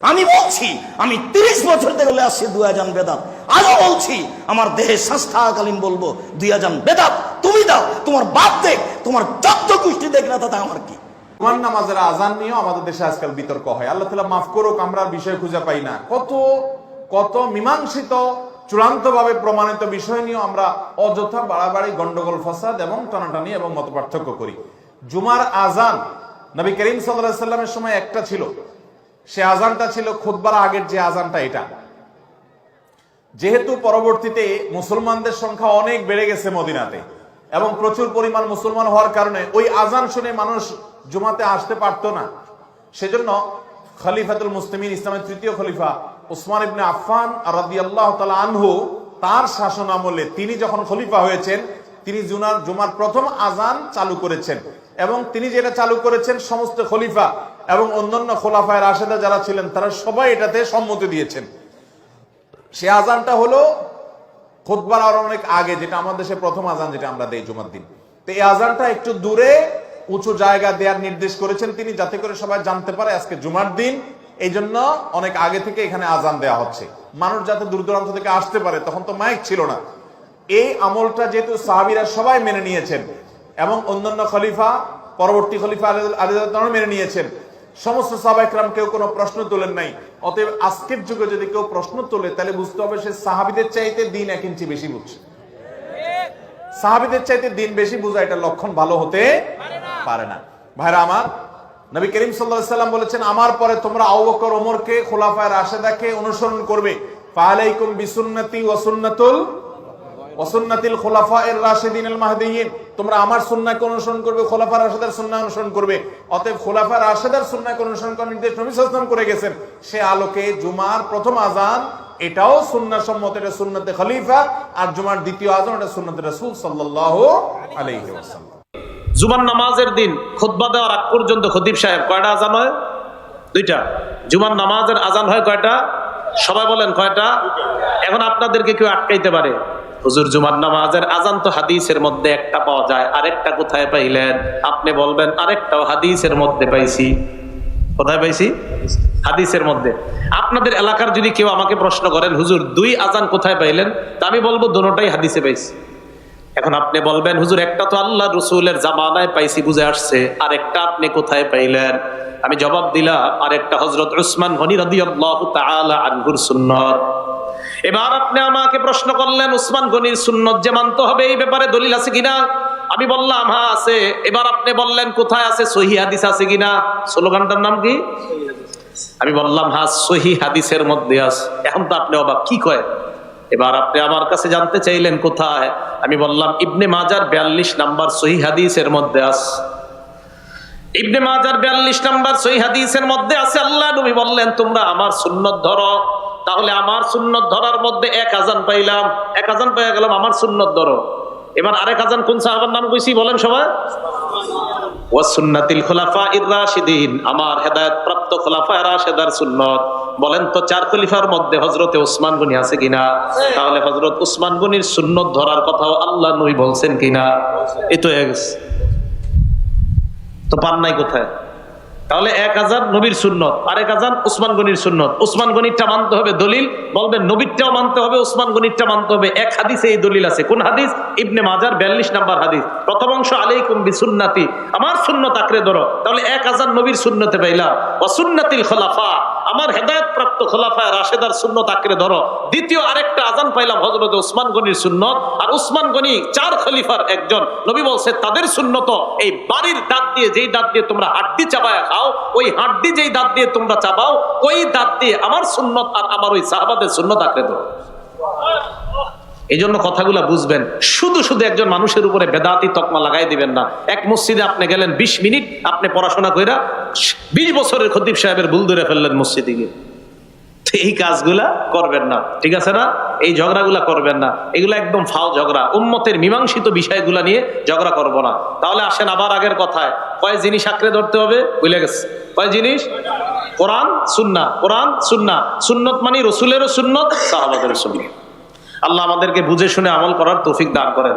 আমি বলছি, আমি তিরিশ বছর বলে আসছি, দুই আজান বেদাত। আজও বলছি, আমার দেহে সংস্থাকালীন বলব, দুই আজান বেদাত তুমি দাও, তোমার বাপ দেখ, তোমার যত কুষ্টি দেখ না, তাতে আমার কি? কত মীমাংসিত চূড়ান্ত ভাবে প্রমাণিত বিষয় আমরা বাড়াবাড়ি, গন্ডগোল, ফাসাদ এবং টানাটানি এবং মত পার্থক্য করি। জুমার আজান নবী করিম সাল্লামের সময় একটা ছিল। সে আজানটা ছিল খুদবার আগের যে আজানটা এটা। যেহেতু পরবর্তীতে মুসলমানদের সংখ্যা অনেক বেড়ে গেছে মদিনাতে এবং প্রচুর পরিমাণ মুসলমান হওয়ার কারণে ওই আজান শুনে মানুষ জুমাতে আসতে পারতো না। সেজন্য খলিফাতুল মুসলিমিন, ইসলামের তৃতীয় খলিফা উসমান ইবনে আফফান রাদিয়াল্লাহু তাআলা আনহু তার শাসন আমলে তিনি যখন খলিফা হয়েছেন তিনি জুনার জুমার প্রথম আজান চালু করেছেন। এবং তিনি যেটা চালু করেছেন সমস্ত খলিফা এবং অন্যান্য খোলাফায় রাশেদা যারা ছিলেন, তারা সবাই এটাতে সম্মতি দিয়েছেন। সে আজানটা হলো খুতবার আর অনেক আগে, যেটা আমাদের দেশে প্রথম আজান, যেটা আমরা দেই জুমার দিন। তো এই আজানটা একটু দূরে, উঁচু জায়গা দেওয়ার নির্দেশ করেছেন তিনি, যাতে করে সবাই জানতে পারে আজকে জুমার দিন। এই জন্য অনেক আগে থেকে এখানে আজান দেওয়া হচ্ছে। মানুষ যাতে দূর দূরান্ত থেকে আসতে পারে, তখন তো মাইক ছিল না। এই আমলটা যেহেতু সাহাবিরা সবাই মেনে নিয়েছেন এবং অন্যান্য খলিফা, পরবর্তী খলিফা আলী মেনে নিয়েছেন। সমস্ত সাহাবাইকরাম কেউ কোনো প্রশ্ন তোলেন নাই। অতএব আজকের যুগে যদি কেউ প্রশ্ন তোলে, তাহলে বুঝতে হবে সে সাহাবিদের চাইতে দিন এক ইঞ্চি বেশি বুঝছে। সাহাবিদের চাইতে দিন বেশি বোঝা এটা লক্ষণ ভালো হতে পারে না। ভাইরা আমার, নবী করিম সাল্লাম বলেছেন, আমার পরে তোমরা আবু বকর, ওমরকে, খোলাফায়ে রাশেদাকে অনুসরণ করবে। ফালাইকুম বিসুন্নতি ওয়া সুন্নাতুল খোলাফা এর রাশেদিন আল মাহদিয়িন তোমরা আমার সুন্নাহকে অনুসরণ করবে, খোলাফা রাশেদার সুন্নাহ অনুসরণ করবে। অতএব খোলাফা রাশেদার সুন্নাহকে অনুসরণ করার নির্দেশ নবী ওয়াসাল্লাম করে গেছেন। সে আলোকে জুমার প্রথম আজান এটাও সুন্নাহ সম্মত, এটা সুন্নতে খলিফা, আর জুমার দ্বিতীয় আজান এটা সুন্নতে রাসূল সাল্লাল্লাহু আলাইহি ওয়াসাল্লাম। জুমার নামাজের দিন খুতবা দেওয়ার আগ পর্যন্ত খতিব সাহেব কয়টা আজান হয়? দুইটা। জুমার নামাজের আজান হয় কয়টা? সবাই বলেন কয়টা? এখন আপনাদেরকে কেউ আটকাইতে পারে। হুজুর জুমার নামাজের আজান তো হাদিসের মধ্যে একটা পাওয়া যায়, আরেকটা কোথায় পাইলেন? আপনি বলবেন, আরেকটাও হাদিসের মধ্যে পাইছি। কোথায় পাইছি? হাদিসের মধ্যে। আপনাদের এলাকার যদি কেউ আমাকে প্রশ্ন করেন, হুজুর, দুই আজান কোথায় পাইলেন? তা আমি বলব দুটোটাই হাদিসে পাইছি। এখন আপনি বলবেন, হুজুর, একটা তো আল্লাহ রসুলের জামানায় পাইছি বুঝে আসছে আর একটা আপনি কোথায় পাইলেন? আমি জবাব দিলাম আর একটা হজরত উসমান গনি রাদিয়াল্লাহু তাআলা আনহুর সুন্নত। এবার আপনি আমাকে প্রশ্ন করলেন, উসমান গনির সুন্নত যে মানতে হবে এই ব্যাপারে দলিল আছে কিনা? আমি বললাম হ্যাঁ আছে। এবার আপনি বললেন, কোথায় আছে? সহি হাদিস আছে কিনা? স্লোগানটার নাম কি? আমি বললাম হ্যাঁ সহি হাদিসের মধ্যে আছে। এখন তো আপনি অবাক, কি কয়? এবার আপনি আমার কাছে জানতে চাইলেন, কোথায়? আমি বললাম, ইবনে মাজার বিয়াল্লিশ নাম্বার সহি হাদিসের মধ্যে আছে। ইবনে মাজার বিয়াল্লিশ নাম্বার সহি হাদিসের মধ্যে আছে। আল্লাহ নবী বললেন, তোমরা আমার সুন্নত ধরো। তাহলে আমার সুন্নত ধরার মধ্যে এক আজান পাইলাম। এক আজান পেয়ে গেলাম আমার সুন্নত ধরো। এবার আরেক আজান কোন সাহাবার নাম কইছি বলেন সবাই? তো মধ্যে হজরতে আছে কিনা? তাহলে গনির সুন্নত ধরার আল্লাহ বলছেন কিনা? নাই কোথায়? তাহলে এক হাজার নবীর সুন্নত, আরেক হাজার উসমান গনির সুন্নত। উসমান গনিরটা মানতে হবে দলিল। বলবেন, নবীরটাও মানতে হবে, উসমান গনিরটা মানতে হবে। এক হাদিসে এই দলিল আছে। কোন হাদিস? ইবনে মাজার বিয়াল্লিশ নাম্বার হাদিস। প্রথম অংশ আলাইকুম বিসুন্নাতি। আমার সুন্নত আঁকড়ে ধরো। তাহলে এক হাজার নবীর সুন্নতে পাইলাম অসুন্নাতিল খোলাফা। আমার হেদায়ত প্রাপ্ত খোলাফায় রাশেদার সুন্নত আঁকড়ে ধরো। দ্বিতীয় আরেকটা আজান পাইলাম হজরত উসমান গনির সুন্নত। আর উসমান গনি চার খলিফার একজন। নবী বলছে, তাদের সুন্নত এই বাড়ির দাঁত দিয়ে, যেই দাঁত দিয়ে তোমরা হাড্ডি চাবায় খাও ওই হাড্ডি যেই দাঁত দিয়ে তোমরা চাবাও, ওই দাঁত দিয়ে আমার সুন্নত আর আমার ওই সাহাবাদের সুন্নত আঁকড়ে ধরো। এই জন্য কথাগুলো বুঝবেন। শুধু শুধু একজন মানুষের উপরে বেদাতি তকমা লাগাই দিবেন না। এক মসজিদে আপনি গেলেন বিশ মিনিট, আপনি পড়াশোনা করে বিশ বছরের খতিব সাহেবের ভুল ধরে ফেললেন মসজিদে গিয়ে। এই কাজগুলা করবেন না। ঠিক আছে না? এই ঝগড়াগুলা করবেন না। এগুলো একদম ফাও ঝগড়া। উম্মতের মীমাংসিত বিষয়গুলা নিয়ে ঝগড়া করব না। তাহলে আসেন আবার আগের কথায়। কয় জিনিস আঁকড়ে ধরতে হবে? বুঝলে গেছে। কয় জিনিস? কোরআন সুন্না কোরআন সুন্না সুন্নত মানে রসুলেরও সুন্নত সাহাবাদের সুন্নত আল্লাহ আমাদেরকে বুঝে শুনে আমল করার তৌফিক দান করেন।